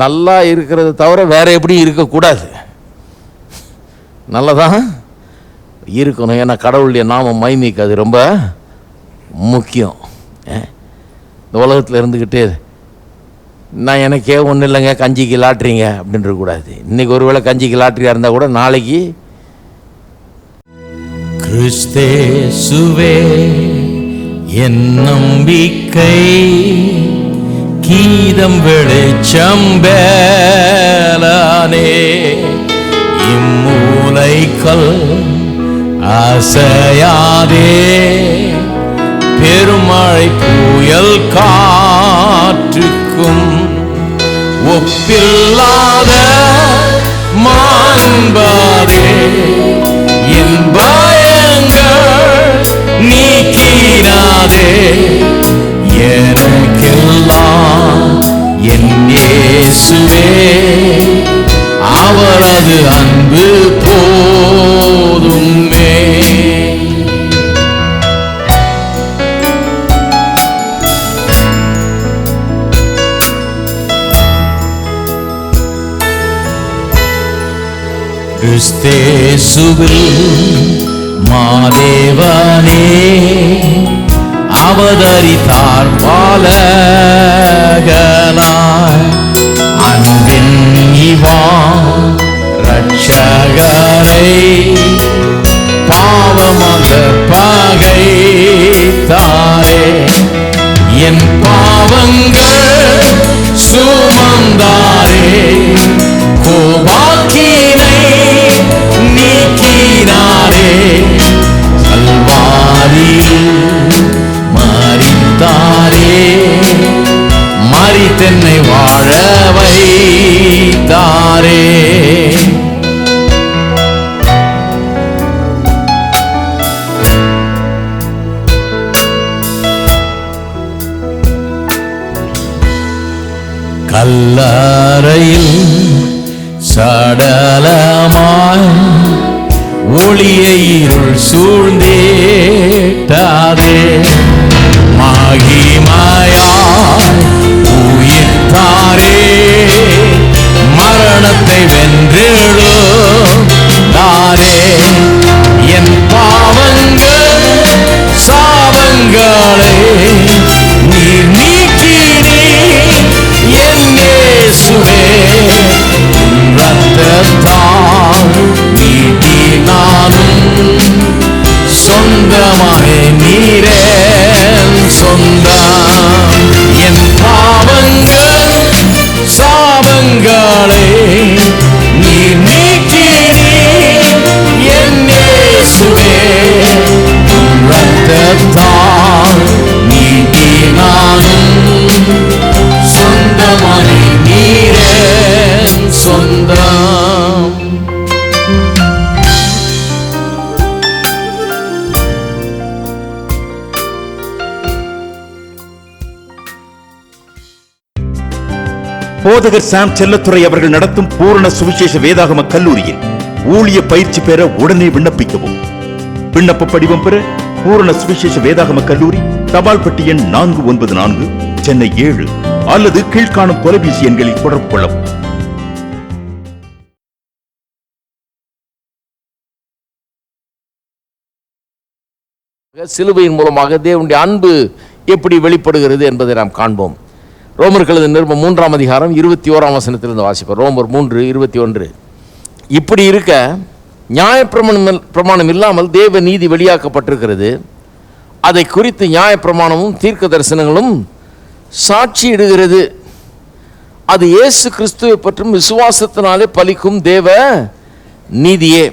நல்லா இருக்கிறத தவிர வேறு எப்படியும் இருக்கக்கூடாது? நல்லதான் இருக்கணும். ஏன்னா கடவுளுடைய நாம மைமிக்கு அது ரொம்ப முக்கியம். இந்த உலகத்தில் இருந்துக்கிட்டு நான் எனக்கே ஒன்றும் இல்லைங்க கஞ்சிக்கு லாட்றீங்க அப்படின்ற கூடாது. இன்னைக்கு ஒருவேளை கஞ்சிக்கு லாட்ரியாக இருந்தால் கூட நாளைக்கு கிறிஸ்தேசுவே என் நம்பிக்கை கீதம் வெளிச்சம் வேலானே இம்மூலைக்கல் அசையாதே பெருமழை புயல் காற்றுக்கும் ஒப்பில்லாத மாண்பாதே என் பயங்கள் நீக்கினாதே எல்லாம் என் இயேசுவே. அவரது அன்பு போதுமே. கிறிஸ்தேசுவில் மாதேவனே. அவதரித்தார் பாலகனாய் அன்பின் இவா ரட்சகரை பாவமாக பகை தாரே என் பாவங்கள் சுமந்தாரே. கோபாக்கினை நீக்கினாரே. இருள் போதகர் சாம் செல்லத்துறை அவர்கள் நடத்தும் பூரண சுவிசேஷ வேதாகம கல்லூரியில் ஊழிய பயிற்சி பெற உடனே விண்ணப்பிக்கவும். விண்ணப்ப படிவம் பெற பூரண சுவிசேஷ வேதாகம கல்லூரி தபால் பெட்டி எண் நான்கு ஒன்பது நான்கு சென்னை ஏழு அல்லது கீழ்காணும் தொலைபேசி எண்களில் தொடர்பு கொள்ளவும். சிலுவையின் மூலமாக தேவனுடைய அன்பு எப்படி வெளிப்படுகிறது என்பதை நாம் காண்போம். ரோமர்களது நிருபம் மூன்றாம் அதிகாரம் இருபத்தி ஓராம் வசனத்திலிருந்து வாசிப்போம். ரோமர் மூன்று இருபத்தி ஒன்று. இப்படி இருக்க நியாயப்பிரமாணம் பிரமாணம் இல்லாமல் தேவ நீதி வெளியாக்கப்பட்டிருக்கிறது. அதை குறித்து நியாயப்பிரமாணமும் தீர்க்க தரிசனங்களும் சாட்சியிடுகிறது. அது இயேசு கிறிஸ்துவை பற்றும் விசுவாசத்தினாலே பலிக்கும் தேவ நீதியே.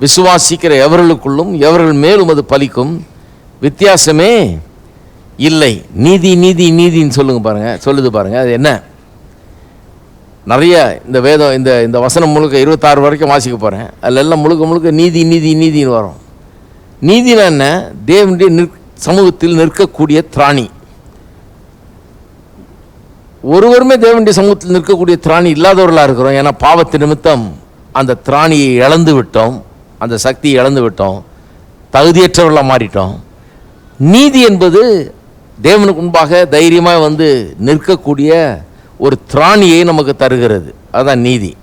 விசுவாசிக்கிற எவர்களுக்குள்ளும் எவர்கள் மேலும் அது பலிக்கும்? வித்தியாசமே இல்லை. நீதி நீதி நீதின்னு சொல்லுங்க பாருங்க. சொல்லுது பாருங்க. அது என்ன? நிறைய இந்த வேதம் இந்த இந்த வசனம் முழுக்க இருபத்தாறு வரைக்கும் வாசிக்க போகிறேன் அதில் எல்லாம் முழுக்க முழுக்க நீதி நீதி நீதின்னு வரும். நீதினா என்ன? தேவனுடைய நிற் சமூகத்தில் நிற்கக்கூடிய திராணி. ஒருவருமே தேவனுடைய சமூகத்தில் நிற்கக்கூடிய திராணி இல்லாதவர்களாக இருக்கிறோம். ஏன்னா பாவத்து நிமித்தம் அந்த திராணியை இழந்து விட்டோம். அந்த சக்தியை இழந்து விட்டோம். தகுதியற்றவர்களாக மாறிட்டோம். நீதி என்பது தேவனுக்கு முன்பாக தைரியமாக வந்து நிற்கக்கூடிய ஒரு திராணியை நமக்கு தருகிறது. அதுதான் நீதி.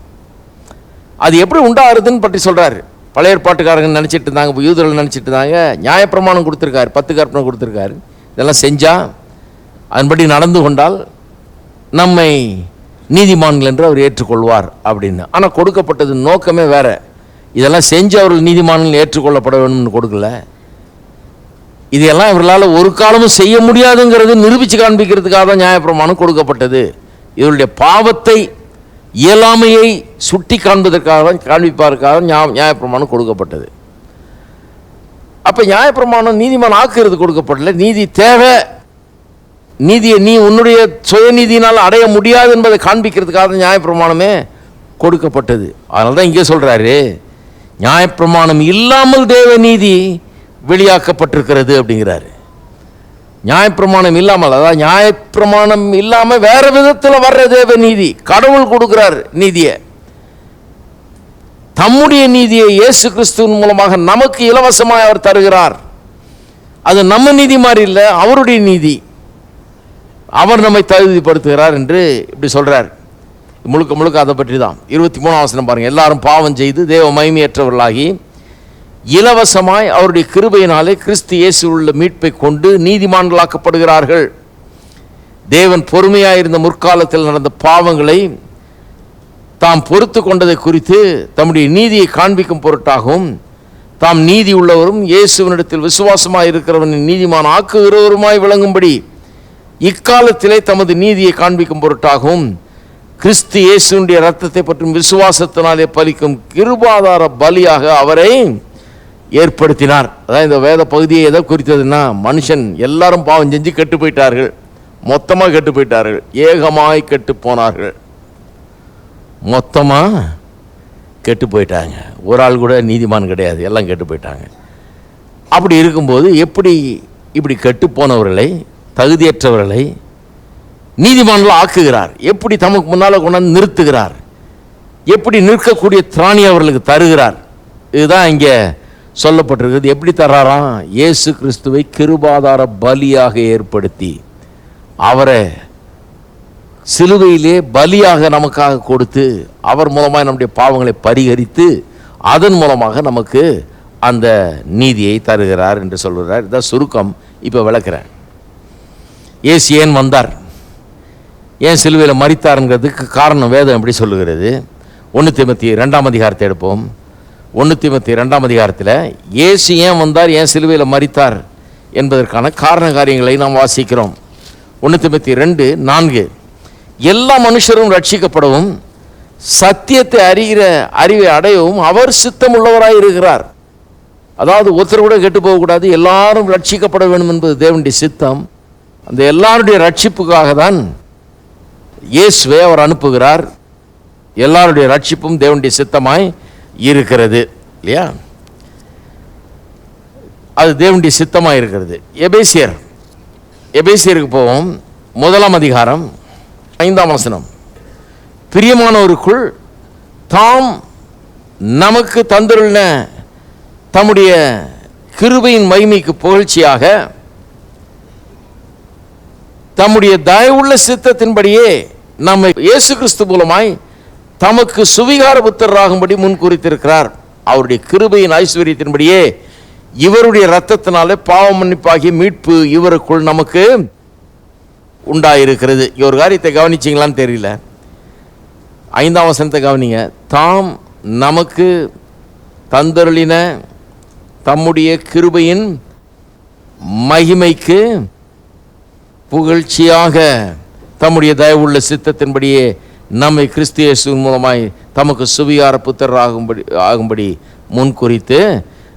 அது எப்படி உண்டாகிறதுன்னு பற்றி சொல்கிறார் பழைய ஏற்பாட்டுக்காரங்க நினச்சிட்டு இருந்தாங்க இப்போ யூதர்கள் நினச்சிட்டு இருந்தாங்க நியாயப்பிரமாணம் கொடுத்துருக்காரு பத்து கற்பனை கொடுத்துருக்காரு. இதெல்லாம் செஞ்சால் அதன்படி நடந்து கொண்டால் நம்மை நீதிமான்கள் என்று அவர் ஏற்றுக்கொள்வார் அப்படின்னு. ஆனால் கொடுக்கப்பட்டது நோக்கமே வேறு. இதெல்லாம் செஞ்சு அவர்கள் நீதிமான்கள் ஏற்றுக்கொள்ளப்பட வேணும்னு கொடுக்கல. இதையெல்லாம் இவர்களால் ஒரு காலமும் செய்ய முடியாதுங்கிறது நிரூபித்து காண்பிக்கிறதுக்காக தான் நியாயப்பிரமாணம் கொடுக்கப்பட்டது. இவருடைய பாவத்தை இயலாமையை சுட்டி காண்பதற்காக தான் காண்பிப்பதற்காக நியா- நியாயப்பிரமாணம் கொடுக்கப்பட்டது. அப்போ நியாயப்பிரமாணம் நீதிமான் ஆக்குறது கொடுக்கப்படல. நீதி தேவை. நீதியை நீ உன்னுடைய சுயநீதியினால் அடைய முடியாது என்பதை காண்பிக்கிறதுக்காக தான் நியாயப்பிரமாணமே கொடுக்கப்பட்டது. அதனால தான் இங்கே சொல்கிறாரு நியாயப்பிரமாணம் இல்லாமல் தேவ நீதி வெளியாக்கப்பட்டிருக்கிறது அப்படிங்கிறாரு. நியாயப்பிரமாணம் இல்லாமல் அதாவது நியாயப்பிரமாணம் இல்லாமல் வேறு விதத்தில் வர்ற தேவ நீதி கடவுள் கொடுக்குறார் நீதியை. தம்முடைய நீதியை இயேசு கிறிஸ்துவின் மூலமாக நமக்கு இலவசமாக அவர் தருகிறார். அது நம்ம நீதி மாதிரி இல்லை அவருடைய நீதி. அவர் நம்மை தகுதிப்படுத்துகிறார் என்று இப்படி சொல்கிறார் முழுக்க முழுக்க அதை பற்றி தான் இருபத்தி மூணாம் வசனம் பாருங்கள் எல்லாரும் பாவம் செய்து தேவ மகிமையற்றவர்களாகி இலவசமாய் அவருடைய கிருபையினாலே கிறிஸ்து இயேசு உள்ள மீட்பை கொண்டு நீதிமான்களாக்கப்படுகிறார்கள். தேவன் பொறுமையாயிருந்த முற்காலத்தில் நடந்த பாவங்களை தாம் பொறுத்து கொண்டதை குறித்து தம்முடைய நீதியை காண்பிக்கும் பொருட்டாகவும் தாம் நீதி உள்ளவரும் இயேசுவனிடத்தில் விசுவாசமாக இருக்கிறவனின் நீதிமான் ஆக்குகிறவருமாய் விளங்கும்படி இக்காலத்திலே தமது நீதியை காண்பிக்கும் பொருட்டாகவும் கிறிஸ்து இயேசுடைய ரத்தத்தை பற்றும் விசுவாசத்தினாலே பலிக்கும் கிருபாதார பலியாக அவரை ஏற்படுத்தினார். அதான் இந்த வேத பகுதியை எதை குறித்ததுன்னா மனுஷன் எல்லாரும் பாவம் செஞ்சு கெட்டு போயிட்டார்கள். மொத்தமாக கெட்டு போயிட்டார்கள். ஏகமாய் கெட்டு போனார்கள். மொத்தமாக கெட்டு போயிட்டாங்க. ஒரு ஆள் கூட நீதிமான் கிடையாது. எல்லாம் கெட்டு போயிட்டாங்க. அப்படி இருக்கும்போது எப்படி இப்படி கெட்டு போனவர்களை தகுதியற்றவர்களை நீதிமான்கள் ஆக்குகிறார்? எப்படி தமக்கு முன்னால் கொண்டாந்து நிறுத்துகிறார்? எப்படி நிற்கக்கூடிய திராணி அவர்களுக்கு தருகிறார்? இதுதான் இங்கே சொல்லப்பட்டிருக்கிறது. எப்படி தர்றாராம்? இயேசு கிறிஸ்துவை கிருபாதார பலியாக ஏற்படுத்தி அவரை சிலுவையிலே பலியாக நமக்காக கொடுத்து அவர் மூலமாக நம்முடைய பாவங்களை பரிகரித்து அதன் மூலமாக நமக்கு அந்த நீதியை தருகிறார் என்று சொல்கிறார். இதான் சுருக்கம். இப்போ விளக்குறேன். ஏசு ஏன் வந்தார்? ஏன் சிலுவையில் மறித்தாருங்கிறதுக்கு காரணம் வேதம் எப்படி சொல்லுகிறது? ஒன்று திமத்தி ரெண்டாம் அதிகாரத்தை எடுப்போம். ஒன்று திமுத்தி ரெண்டாம் அதிகாரத்தில் ஏசு ஏன் வந்தார்? ஏன் சிலுவையில் மறித்தார் என்பதற்கான காரண காரியங்களை நாம் வாசிக்கிறோம். ஒன்று திமுத்தி ரெண்டு நான்கு. எல்லா மனுஷரும் ரட்சிக்கப்படவும் சத்தியத்தை அறிகிற அறிவை அடையவும் அவர் சித்தமுள்ளவராய் இருக்கிறார். அதாவது ஒருத்தர் கூட கெட்டு போகக்கூடாது எல்லாரும் ரட்சிக்கப்பட வேண்டும் என்பது தேவனுடைய சித்தம். அந்த எல்லாருடைய ரட்சிப்புக்காக தான் இயேசுவை அவர் அனுப்புகிறார். எல்லாருடைய ரட்சிப்பும் தேவனுடைய சித்தமாய் இருக்கிறது இல்லையா? அது தேவனுடைய சித்தமாக இருக்கிறது. எபேசியர் எபேசியருக்கு போவோம். முதலாம் அதிகாரம் ஐந்தாம் வசனம். பிரியமானவருக்குள் தாம் நமக்கு தந்துள்ள தம்முடைய கிருபையின் மகிமைக்கு புகழ்ச்சியாக தம்முடைய தயவுள்ள சித்தத்தின்படியே நம்மை இயேசு கிறிஸ்து மூலமாய் தமக்கு சுவிகார புத்தராகும்படி முன் குறித்திருக்கிறார் அவருடைய கிருபையின் ஐஸ்வர்யத்தின்படியே இவருடைய இரத்தத்தினாலே பாவ மன்னிப்பாகிய மீட்பு இவருக்குள் நமக்கு உண்டாயிருக்கிறது. இவர் ஒரு காரியத்தை கவனிச்சிங்களான்னு தெரியல. ஐந்தாம் வசனத்தை கவனிங்க. தாம் நமக்கு தந்தருளின தம்முடைய கிருபையின் மகிமைக்கு புகழ்ச்சியாக தம்முடைய தயவுள்ள சித்தத்தின்படியே நம்மை கிறிஸ்தியேசுவின் மூலமாய் தமக்கு சுவியார புத்தர் ஆகும்படி ஆகும்படி முன்குறித்து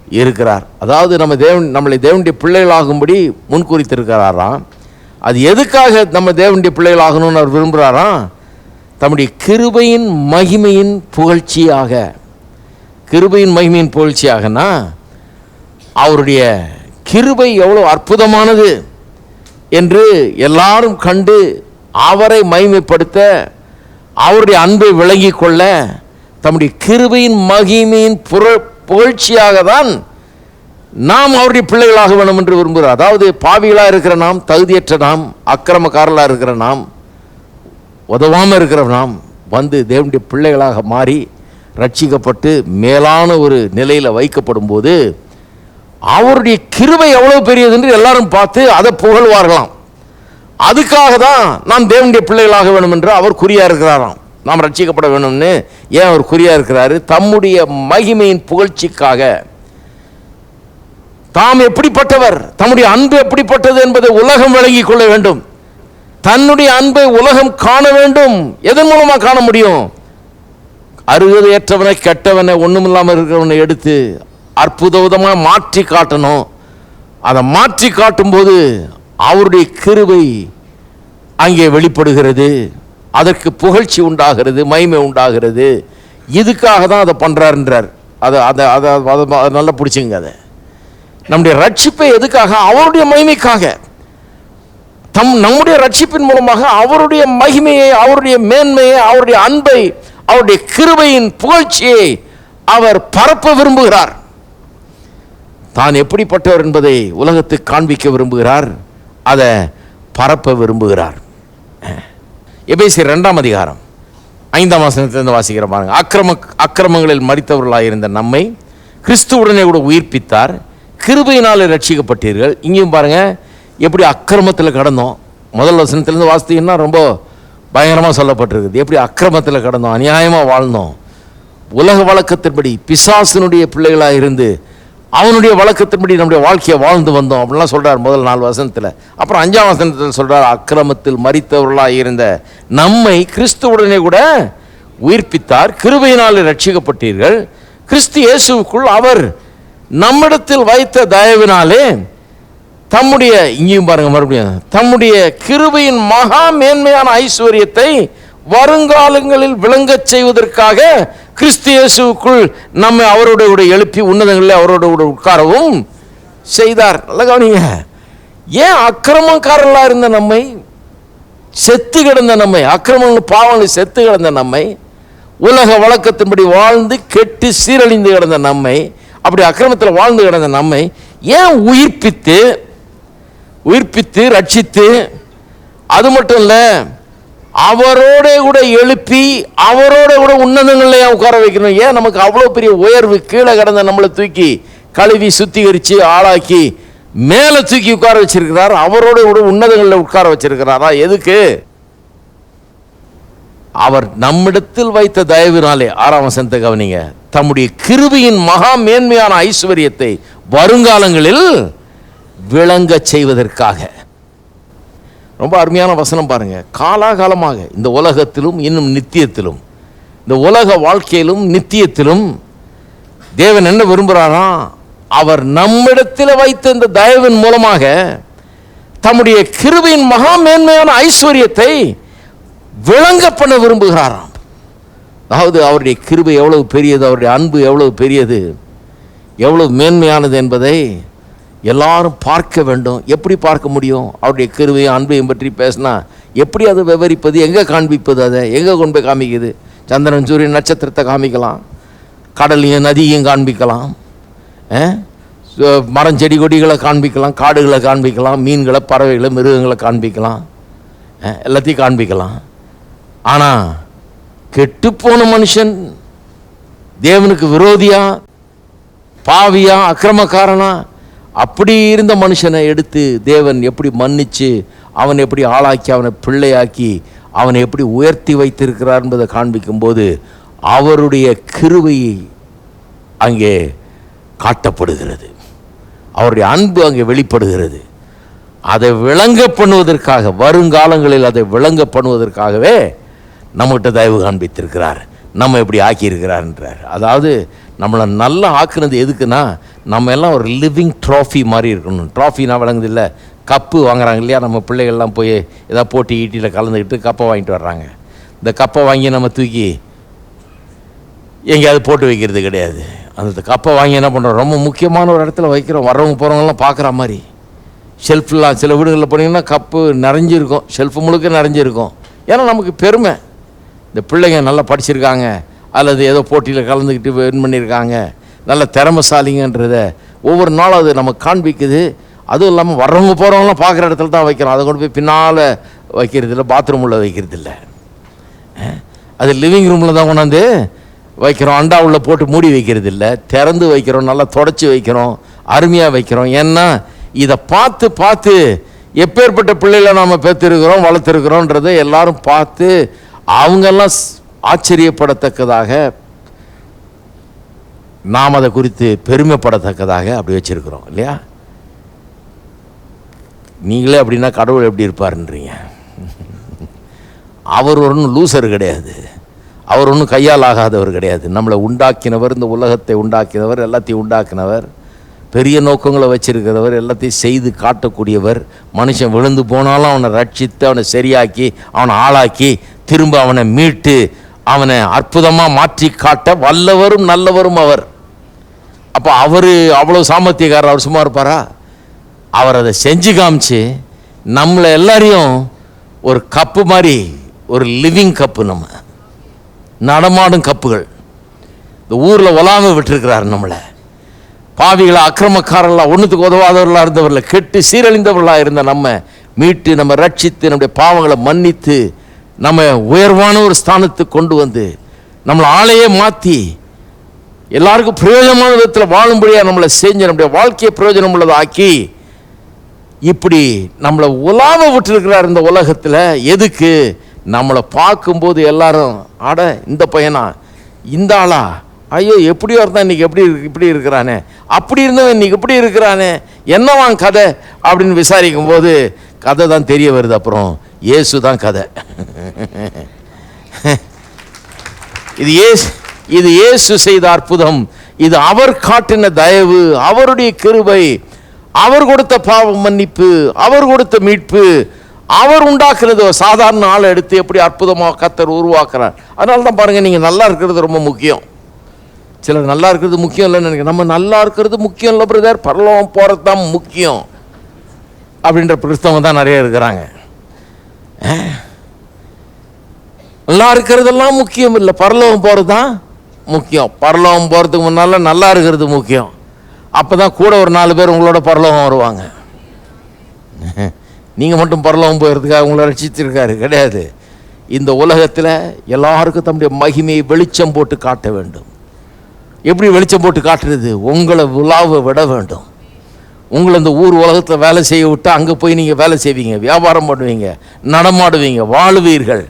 இருக்கிறார். அதாவது நம்ம தேவன் நம்மளை தேவனுடைய பிள்ளைகளாகும்படி முன்குறித்திருக்கிறாராம் அது எதுக்காக நம்ம தேவனுடைய பிள்ளைகளாகணும்னு அவர் விரும்புகிறாராம் தம்முடைய கிருபையின் மகிமையின் புகழ்ச்சியாக. கிருபையின் மகிமையின் புகழ்ச்சியாகனா? அவருடைய கிருபை எவ்வளோ அற்புதமானது என்று எல்லாரும் கண்டு அவரை மகிமைப்படுத்த அவருடைய அன்பை விளங்கி கொள்ள தம்முடைய கிருபையின் மகிமையின் புர புகழ்ச்சியாக தான் நாம் அவருடைய பிள்ளைகளாக வேணும் என்று விரும்புகிறார். அதாவது பாவிகளாக இருக்கிற நாம் தகுதியற்ற நாம் அக்கிரமக்காரர்களாக இருக்கிற நாம் உதவாமல் இருக்கிற நாம் வந்து தேவனுடைய பிள்ளைகளாக மாறி ரட்சிக்கப்பட்டு மேலான ஒரு நிலையில் வைக்கப்படும் போது அவருடைய கிருபை எவ்வளோ பெரியது என்று எல்லாரும் பார்த்து அதை புகழ்வார்களாம். அதுக்காக தான் நாம் தேவனுடைய பிள்ளைகளாக வேணும் என்று அவர் குறியாக இருக்கிறாராம். நாம் ரட்சிக்கப்பட வேணும்னு ஏன் அவர் குறியாக இருக்கிறாரு? தம்முடைய மகிமையின் புகழ்ச்சிக்காக. தாம் எப்படிப்பட்டவர்? தம்முடைய அன்பு எப்படிப்பட்டது என்பதை உலகம் விளங்கிக் கொள்ள வேண்டும். தன்னுடைய அன்பை உலகம் காண வேண்டும். எதன் மூலமாக காண முடியும்? அருகதையற்றவனை கெட்டவனை ஒண்ணுமில்லாமல் இருக்கிறவனை எடுத்து அற்புதமாக மாற்றி காட்டணும். அதை மாற்றி காட்டும்போது அவருடைய கிருவை அங்கே வெளிப்படுகிறது. அதற்கு புகழ்ச்சி உண்டாகிறது மகிமை உண்டாகிறது. இதுக்காக தான் அதை பண்ணுறாருன்றார் அதை அதை அதை அதை அதை நல்லா பிடிச்சிங்க அதை. நம்முடைய ரட்சிப்பை எதுக்காக? அவருடைய மகிமைக்காக. தம் நம்முடைய ரட்சிப்பின் மூலமாக அவருடைய மகிமையை அவருடைய மேன்மையை அவருடைய அன்பை அவருடைய கிருபையின் புகழ்ச்சியை அவர் பரப்ப விரும்புகிறார். தான் எப்படிப்பட்டவர் என்பதை உலகத்துக்கு காண்பிக்க விரும்புகிறார். அதை பரப்ப விரும்புகிறார். எபேசி ரெண்டாம் அதிகாரம் ஐந்தாம் வசனத்திலிருந்து வாசிக்கிற பாருங்க. அக்கிரம அக்கிரமங்களில் மறித்தவர்களாக இருந்த நம்மை கிறிஸ்துவுடனே கூட உயிர்ப்பித்தார். கிருபையினால் ரட்சிக்கப்பட்டீர்கள் இங்கேயும் பாருங்க எப்படி அக்கிரமத்தில் கடந்தோம். முதல் வசனத்திலிருந்து வாசித்தீங்கன்னா ரொம்ப பயங்கரமாக சொல்லப்பட்டிருக்குது. எப்படி அக்கிரமத்தில் கடந்தோம் அநியாயமாக வாழ்ந்தோம். உலக வழக்கத்தின்படி பிசாசினுடைய பிள்ளைகளாக இருந்து அவனுடைய வழக்கத்தின்படி நம்முடைய வாழ்க்கையை வாழ்ந்து வந்தோம் அப்படிலாம் சொல்கிறார் முதல் நாலு வசனத்தில். அப்புறம் அஞ்சாம் வசனத்தில் சொல்கிறார் அக்கிரமத்தில் மறித்தவர்களாக இருந்த நம்மை கிறிஸ்துவுடனே கூட உயிர்ப்பித்தார். கிருபையினால் ரட்சிக்கப்பட்டீர்கள் கிறிஸ்து இயேசுவுக்குள் அவர் நம்மிடத்தில் வைத்த தயவினாலே தம்முடைய இங்கேயும் பாருங்க மறுபடியும் தம்முடைய கிருபையின் மகா மேன்மையான ஐஸ்வர்யத்தை வருங்காலங்களில் விளங்கச் செய்வதற்காக கிறிஸ்து இயேசுவுக்குள் நம்மை அவரோட கூட எழுப்பி உன்னதங்களில் அவரோட கூட உட்காரவும் செய்தார். நல்லா கவனிங்க. ஏன் அக்கிரமக்காரர்களாக இருந்த நம்மை? செத்து கிடந்த நம்மை. அக்கிரமங்கள் பாவங்கள் செத்து கிடந்த நம்மை. உலக வழக்கத்தின்படி வாழ்ந்து கெட்டு சீரழிந்து கிடந்த நம்மை. அப்படி அக்கிரமத்தில் வாழ்ந்து கிடந்த நம்மை. ஏன் உயிர்ப்பித்து உயிர்ப்பித்து ரட்சித்து அது மட்டும் இல்லை அவரோட கூட எழுப்பி அவரோட கூட உன்னதங்கள்ல ஏன் உட்கார வைக்கணும்? ஏன் நமக்கு அவ்வளோ பெரிய உயர்வு? கீழே கிடந்த நம்மளை தூக்கி கழுவி சுத்திகரித்து ஆளாக்கி மேலே தூக்கி உட்கார வச்சிருக்கிறார். அவரோட கூட உன்னதங்களில் உட்கார வச்சிருக்கிறாரா? எதுக்கு? அவர் நம்மிடத்தில் வைத்த தயவினாலே ஆறாம் வசனத்தை கவனிங்க. தம்முடைய கிருபியின் மகா மேன்மையான ஐஸ்வர்யத்தை வருங்காலங்களில் விளங்கச் செய்வதற்காக. ரொம்ப அருமையான வசனம் பாருங்கள் காலாகாலமாக இந்த உலகத்திலும் இன்னும் நித்தியத்திலும் இந்த உலக வாழ்க்கையிலும் நித்தியத்திலும் தேவன் என்ன விரும்புகிறாரா அவர் நம்மிடத்தில் வைத்த இந்த தயவின் மூலமாக தம்முடைய கிருபையின் மகா மேன்மையான ஐஸ்வர்யத்தை விளங்க பண்ண விரும்புகிறாராம். அதாவது அவருடைய கிருபை எவ்வளவு பெரியது அவருடைய அன்பு எவ்வளவு பெரியது எவ்வளவு மேன்மையானது என்பதை எல்லாரும் பார்க்க வேண்டும். எப்படி பார்க்க முடியும்? அவருடைய கருவையும் அன்பையும் பற்றி பேசினா எப்படி அதை விவரிப்பது? எங்கே காண்பிப்பது அதை? எங்கே கொண்டு போய் காமிக்குது? சந்திரன் சூரியன் நட்சத்திரத்தை காமிக்கலாம். கடலையும் நதியையும் காண்பிக்கலாம். மரம் செடி கொடிகளை காண்பிக்கலாம். காடுகளை காண்பிக்கலாம். மீன்களை பறவைகளை மிருகங்களை காண்பிக்கலாம். எல்லாத்தையும் காண்பிக்கலாம். ஆனால் கெட்டுப்போன மனுஷன் தேவனுக்கு விரோதியாக பாவியா? அக்கிரமக்காரனா? அப்படி இருந்த மனுஷனை எடுத்து தேவன் எப்படி மன்னித்து அவன் எப்படி ஆளாக்கி அவனை பிள்ளையாக்கி அவனை எப்படி உயர்த்தி வைத்திருக்கிறார் என்பதை காண்பிக்கும்போது அவருடைய கிருவையை அங்கே காட்டப்படுகிறது. அவருடைய அன்பு அங்கே வெளிப்படுகிறது. அதை விளங்க பண்ணுவதற்காக வருங்காலங்களில் அதை விளங்க பண்ணுவதற்காகவே நம்மகிட்ட தயவு காண்பித்திருக்கிறார். நம்ம எப்படி ஆக்கியிருக்கிறார்ன்றார். அதாவது நம்மளை நல்லா ஆக்குனது எதுக்குன்னா நம்ம எல்லாம் ஒரு லிவிங் ட்ராஃபி மாதிரி இருக்கணும். ட்ராஃபினா விளங்குது இல்லை கப்பு வாங்குறாங்க இல்லையா? நம்ம பிள்ளைகள்லாம் போய் ஏதாவது போட்டி ஈட்டியில் கலந்துக்கிட்டு கப்பை வாங்கிட்டு வர்றாங்க. இந்த கப்பை வாங்கி நம்ம தூக்கி எங்கேயாவது போட்டு வைக்கிறது கிடையாது. அந்த கப்பை வாங்கி என்ன பண்ணுறோம் ரொம்ப முக்கியமான ஒரு இடத்துல வைக்கிறோம். வர்றவங்க போகிறவங்கலாம் பார்க்குற மாதிரி. ஷெல்ஃப்லாம் சில வீடுகளில் போனீங்கன்னா கப்பு நிறைஞ்சிருக்கும். ஷெல்ஃப் முழுக்க நிறைஞ்சிருக்கும். ஏன்னா நமக்கு பெருமை. இந்த பிள்ளைங்க நல்லா படிச்சிருக்காங்க அல்லது ஏதோ போட்டியில் கலந்துக்கிட்டு வின் பண்ணியிருக்காங்க நல்ல திறமைசாலிங்கன்றத ஒவ்வொரு நாளும் அது நமக்கு காண்பிக்குது. அதுவும் இல்லாமல் வர்றவங்க போகிறவங்களாம் பார்க்குற இடத்துல தான் வைக்கிறோம். அதை கொண்டு போய் பின்னால் வைக்கிறது இல்லை பாத்ரூம் உள்ள வைக்கிறது இல்லை அது லிவிங் ரூமில் தான் கொண்டாந்து வைக்கிறோம். அண்டா உள்ள போட்டு மூடி வைக்கிறது இல்லை திறந்து வைக்கிறோம் நல்லா தொடச்சி வைக்கிறோம் அருமையாக வைக்கிறோம். ஏன்னா இதை பார்த்து பார்த்து எப்பேற்பட்ட பிள்ளைகளை நாம் பெற்றிருக்கிறோம் வளர்த்துருக்குறோன்றதை எல்லாரும் பார்த்து அவங்கெல்லாம் ஆச்சரியப்படத்தக்கதாக நாம் அதை குறித்து பெருமைப்படத்தக்கதாக அப்படி வச்சுருக்குறோம் இல்லையா? நீங்களே அப்படின்னா கடவுள் எப்படி இருப்பாருன்றீங்க? அவர் ஒன்றும் லூசர் கிடையாது. அவர் ஒன்றும் கையால் ஆகாதவர் கிடையாது. நம்மளை உண்டாக்கினவர் இந்த உலகத்தை உண்டாக்கினவர் எல்லாத்தையும் உண்டாக்கினவர். பெரிய நோக்கங்களை வச்சிருக்கிறவர் எல்லாத்தையும் செய்து காட்டக்கூடியவர். மனுஷன் விழுந்து போனாலும் அவனை ரட்சித்து அவனை சரியாக்கி அவனை ஆளாக்கி திரும்ப அவனை மீட்டு அவனை அற்புதமாக மாற்றி காட்ட வல்லவரும் நல்லவரும் அவர். அப்போ அவர் அவ்வளோ சாமர்த்தியக்காரர் அவர் சும்மா இருப்பாரா? அவர் அதை செஞ்சு காமிச்சு நம்மளை எல்லாரையும் ஒரு கப்பு மாதிரி ஒரு லிவிங் கப்பு நம்ம. நடமாடும் கப்புகள். இந்த ஊரில் உலாம விட்டுருக்கிறார் நம்மளை. பாவிகளாக அக்கிரமக்காரர்களாக ஒன்றுத்துக்கு உதவாதவர்களாக இருந்தவர்களை கெட்டு சீரழிந்தவர்களாக இருந்த நம்ம மீட்டு நம்ம ரட்சித்து நம்முடைய பாவங்களை மன்னித்து நம்ம உயர்வான ஒரு ஸ்தானத்துக்கு கொண்டு வந்து நம்மளை ஆளையே மாற்றி எல்லாருக்கும் பிரயோஜனமான விதத்தில் வாழும்படியாக நம்மளை செஞ்சு நம்முடைய வாழ்க்கையை பிரயோஜனம் உள்ளதாக்கி இப்படி நம்மளை உலாவ விட்டுருக்கிறார் இந்த உலகத்தில். எதுக்கு? நம்மளை பார்க்கும்போது எல்லாரும் ஆட இந்த பையனா? இந்த ஆளா? ஐயோ எப்படியோ இருந்தா இன்னைக்கு எப்படி இருக்கு- இப்படி இருக்கிறானே. அப்படி இருந்தவன் இன்னைக்கு இப்படி இருக்கிறானே. என்னவான் கதை? அப்படின்னு விசாரிக்கும் போது கதை தான் தெரிய வருது அப்புறம். இயேசு தான் கதை. இது ஏசு இது இயேசு செய்த அற்புதம். இது அவர் காட்டின தயவு அவருடைய கிருபை. அவர் கொடுத்த பாவ மன்னிப்பு அவர் கொடுத்த மீட்பு. அவர் உண்டாக்குறது சாதாரண ஆளை எடுத்து எப்படி அற்புதமாக கத்தர் உருவாக்குறார். அதனால தான் பாருங்கள் நீங்கள் நல்லா இருக்கிறது ரொம்ப முக்கியம். சிலர் நல்லா இருக்கிறது முக்கியம் இல்லைன்னு நினைக்கிறேன். நம்ம நல்லா இருக்கிறது முக்கியம் இல்லை பிரதர் பரலோகம் போகிறது தான் முக்கியம். அப்படின்ற கிறிஸ்தவங்க தான் நிறைய இருக்கிறாங்க. நல்லா இருக்கிறதெல்லாம் முக்கியம் இல்லை. பரலோகம் போகிறது தான் முக்கியம். பரலோகம் போகிறதுக்கு முன்னால் நல்லா இருக்கிறது முக்கியம். அப்போ தான் கூட ஒரு நாலு பேர் உங்களோட பரலோகம் வருவாங்க. நீங்கள் மட்டும் பரலோகம் போகிறதுக்காக உங்களை ரசித்திருக்காரு கிடையாது. இந்த உலகத்தில் எல்லாருக்கும் தம்முடைய மகிமையை வெளிச்சம் போட்டு காட்ட வேண்டும். எப்படி வெளிச்சம் போட்டு காட்டுறது? உங்களை விழாவை விட வேண்டும். உங்களை இந்த ஊர் உலகத்தில் வேலை செய்ய விட்டு அங்கே போய் நீங்கள் வேலை செய்வீங்க வியாபாரம் பண்ணுவீங்க நடமாடுவீங்க வாழுவீர்கள்.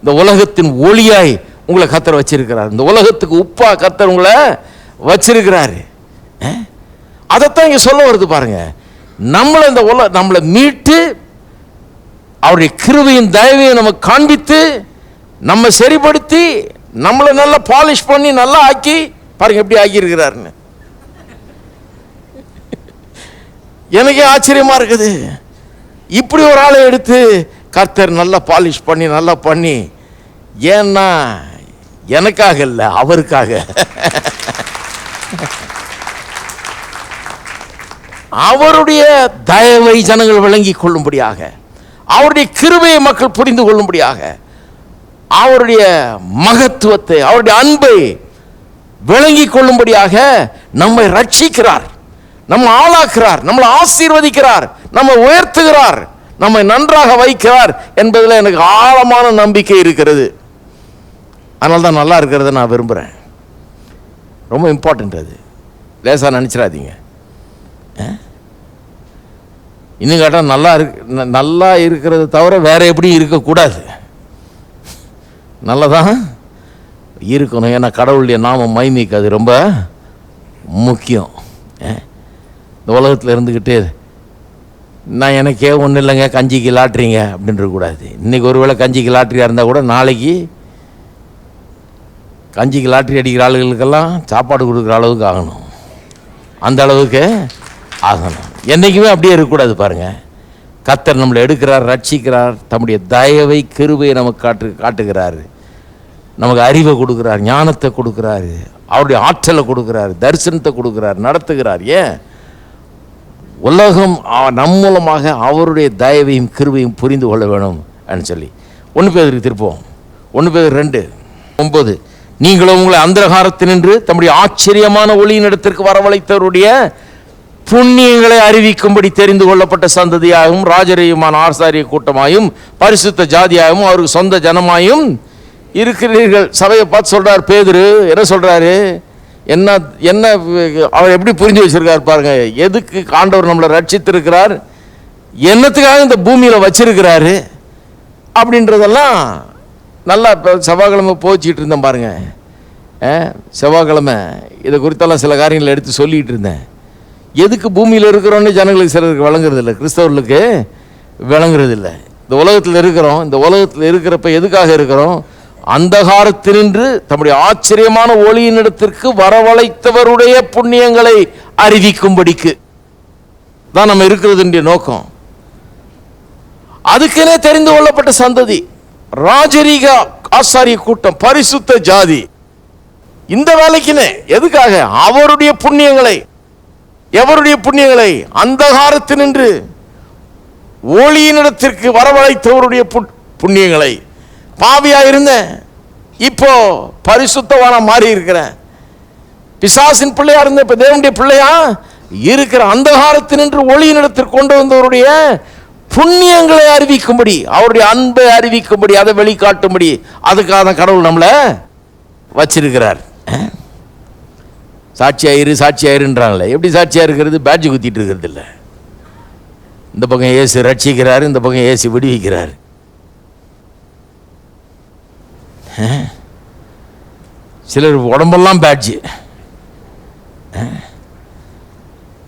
இந்த உலகத்தின் ஒளியாய் உங்களை கத்தர் வச்சிருக்கிறார். இந்த உலகத்துக்கு உப்பா கத்தர் உங்களை வச்சிருக்கிறாரு. அதைத்தான் இங்கே சொல்ல வருது பாருங்க. நம்மளை இந்த உல நம்மளை மீட்டு அவருடைய கிருவியின் தயவையை நம்ம காண்பித்து நம்ம சரிப்படுத்தி நம்மளை நல்லா பாலிஷ் பண்ணி நல்லா ஆக்கி பாருங்க எப்படி ஆகியிருக்கிறாருன்னு. எனக்கே ஆச்சரியமா இருக்குது. இப்படி ஒரு ஆளை எடுத்து கர்த்தர் நல்லா பாலிஷ் பண்ணி நல்லா பண்ணி ஏன்னா எனக்காக இல்லை அவருக்காக. அவருடைய தயவை ஜனங்கள் விளங்கி கொள்ளும்படியாக அவருடைய கிருபையை மக்கள் புரிந்து கொள்ளும்படியாக அவருடைய மகத்துவத்தை அவருடைய அன்பை விளங்கிக் கொள்ளும்படியாக நம்மை ரட்சிக்கிறார். நம்ம ஆளாக்குறார். நம்மளை ஆசீர்வதிக்கிறார். நம்ம உயர்த்துகிறார். நம்மை நன்றாக வைக்கிறார் என்பதில் எனக்கு ஆழமான நம்பிக்கை இருக்கிறது. அதனால தான் நல்லா இருக்கிறத நான் விரும்புகிறேன் ரொம்ப இம்பார்ட்டண்ட் அது. லேசாக நினச்சிடாதீங்க. இன்னும் கேட்டால் நல்லா இருக்கு ந- நல்லா இருக்கிறத தவிர வேறு எப்படி இருக்கக்கூடாது. நல்லதான் இருக்கணும். ஏன்னா கடவுளுடைய நாம மைமிக்கு அது ரொம்ப முக்கியம். இந்த உலகத்தில் இருந்துக்கிட்டு நான் எனக்கே ஒன்றும் இல்லைங்க. கஞ்சிக்கு லாட்ரிங்க அப்படின்ற கூடாது. இன்றைக்கி ஒருவேளை கஞ்சிக்கு லாட்ரியாக இருந்தால் கூட நாளைக்கு கஞ்சிக்கு லாட்ரி அடிக்கிற ஆளுகளுக்கெல்லாம் சாப்பாடு கொடுக்குற அளவுக்கு ஆகணும். அந்த அளவுக்கு ஆகணும். என்றைக்குமே அப்படியே இருக்கக்கூடாது பாருங்கள் கத்தர் நம்மளை எடுக்கிறார் ரட்சிக்கிறார். தம்முடைய தயவை கிருபையை நமக்கு காட்டு காட்டுகிறாரு. நமக்கு அறிவை கொடுக்குறார் ஞானத்தை கொடுக்குறாரு அவருடைய ஆற்றலை கொடுக்குறாரு தரிசனத்தை கொடுக்குறார் நடத்துகிறார். ஏன்? உலகம் நம் மூலமாக அவருடைய தயவையும் கிருவையும் புரிந்து கொள்ள வேணும் அப்படின்னு சொல்லி. ஒன்று பேருக்கு திருப்போம். ஒன்று பேர் ரெண்டு. ஒன்பது. நீங்களும் உங்களை அந்தரகாரத்தினின்று தம்முடைய ஆச்சரியமான ஒளியின் இடத்திற்கு வரவழைத்தவருடைய புண்ணியங்களை அறிவிக்கும்படி தெரிந்து கொள்ளப்பட்ட சந்ததியாகவும் ராஜரீகமான ஆசாரிய கூட்டமாயும் பரிசுத்த ஜாதியாகவும் அவருக்கு சொந்த ஜனமாயும் இருக்கிறீர்கள். சபையை பார்த்து சொல்கிறார் பேதுரு. என்ன சொல்கிறாரு என்ன என்ன அவர் எப்படி புரிஞ்சு வச்சுருக்கார் பாருங்க. எதுக்கு ஆண்டவர் நம்மளை ரட்சித்திருக்கிறார்? என்னத்துக்காக இந்த பூமியில் வச்சிருக்கிறாரு? அப்படின்றதெல்லாம் நல்லா இப்போ செவ்வாய்க்கிழமை போச்சிட்டு இருந்தேன் பாருங்கள் செவ்வாய்க்கிழமை. இதை குறித்தெல்லாம் சில காரியங்களை எடுத்து சொல்லிகிட்டு இருந்தேன். எதுக்கு பூமியில் இருக்கிறோன்னு ஜனங்களுக்கு சிலருக்கு விளங்குறது இல்லை. கிறிஸ்தவர்களுக்கு விளங்குறது இல்லை. இந்த உலகத்தில் இருக்கிறோம். இந்த உலகத்தில் இருக்கிறப்ப எதுக்காக இருக்கிறோம்? அந்தகாரத்தினின்று தம்முடைய ஆச்சரியமான ஒளியினிடத்திற்கு வரவழைத்தவருடைய புண்ணியங்களை அறிவிக்கும்படிக்கு தான் நம்ம இருக்கிறதுடைய நோக்கம். அதுக்கெனே தெரிந்து கொள்ளப்பட்ட சந்ததி ராஜரீக ஆசாரிய கூட்டம் பரிசுத்த ஜாதி. இந்த வேலைக்குன்னு எதுக்காக? அவருடைய புண்ணியங்களை எவருடைய புண்ணியங்களை? அந்தகாரத்தினின்று ஒளியினிடத்திற்கு வரவழைத்தவருடைய புண்ணியங்களை பாவியா இருந்தேன். இப்போ பரிசுத்தவான மாறி இருக்கிறேன். பிசாசின் பிள்ளையா இருந்த இப்ப தேவனுடைய பிள்ளையா இருக்கிற அந்தகாரத்தினின்று ஒளியினிடத்திற்கு கொண்டு வந்தவருடைய புண்ணியங்களை அறிவிக்கும்படி அவருடைய அன்பை அறிவிக்கும்படி அதை வெளிக்காட்டும்படி அதுக்காக தான் கடவுள் நம்மளை வச்சிருக்கிறார். சாட்சியாயிரு சாட்சியாயிருன்றாங்களே. எப்படி சாட்சியாக இருக்கிறது? பேட்ஜ் குத்திட்டு இருக்கிறது இல்லை. இந்த பக்கம் ஏசு ரட்சிக்கிறார் இந்த பக்கம் ஏசு விடுவிக்கிறார். சிலர் உடம்பெல்லாம் பேட்ஜு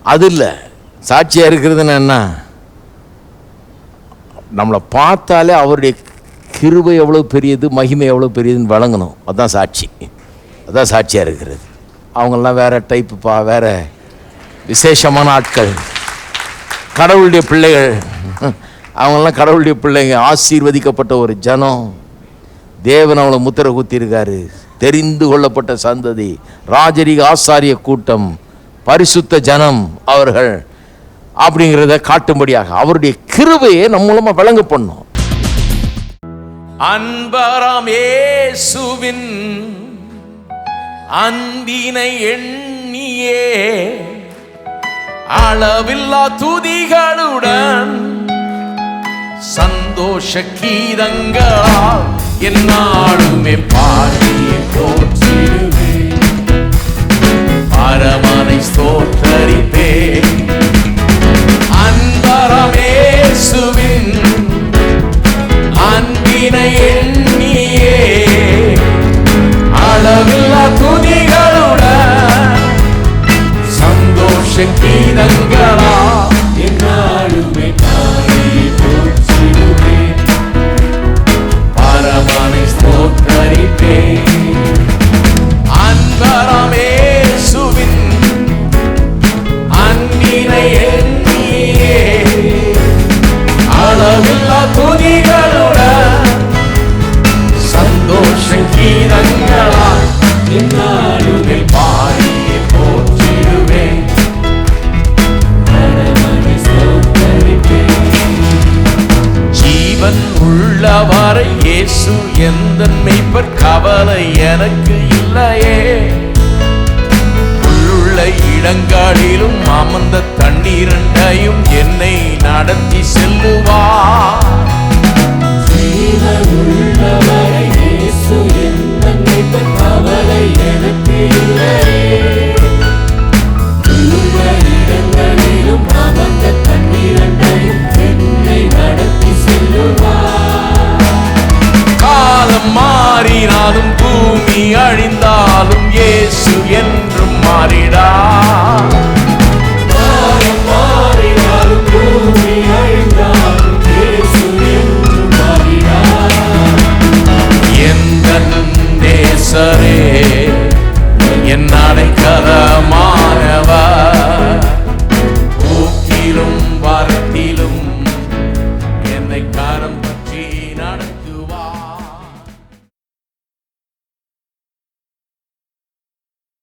அது இல்லை. சாட்சியாக இருக்கிறதுன்னா என்ன? நம்மளை பார்த்தாலே அவருடைய கிருபை எவ்வளோ பெரியது மகிமை எவ்வளோ பெரியதுன்னு வழங்கணும். அதுதான் சாட்சி. அதுதான் சாட்சியாக இருக்கிறது. அவங்கெல்லாம் வேறு டைப்புப்பா வேற விசேஷமான ஆட்கள். கடவுளுடைய பிள்ளைகள். அவங்கெல்லாம் கடவுளுடைய பிள்ளைங்க ஆசீர்வதிக்கப்பட்ட ஒரு ஜனம். தேவன் அவளை முத்திரை குத்திருக்காரு தெரிந்து கொள்ளப்பட்ட சந்ததி ராஜரிக ஆசாரிய கூட்டம் பரிசுத்த ஜனம் அவர்கள் அப்படிங்கிறத காட்டும்படியாக அவருடைய கிருபையை நம்ம மூலமா விளங்க பண்ணும். அன்பராம் அன்பினை எண்ணியே அளவில்லா துதிகளுடன் சந்தோஷ கீதங்களால் என்னாலுமே பாடியே போற்றிடுவே பரமனை ஸ்தோத்தரிப்பே அன்பரமேசுவின் அன்பினை எண்ணியே. அளவில்லா துதிகளுடன் சந்தோஷ கீதங்களா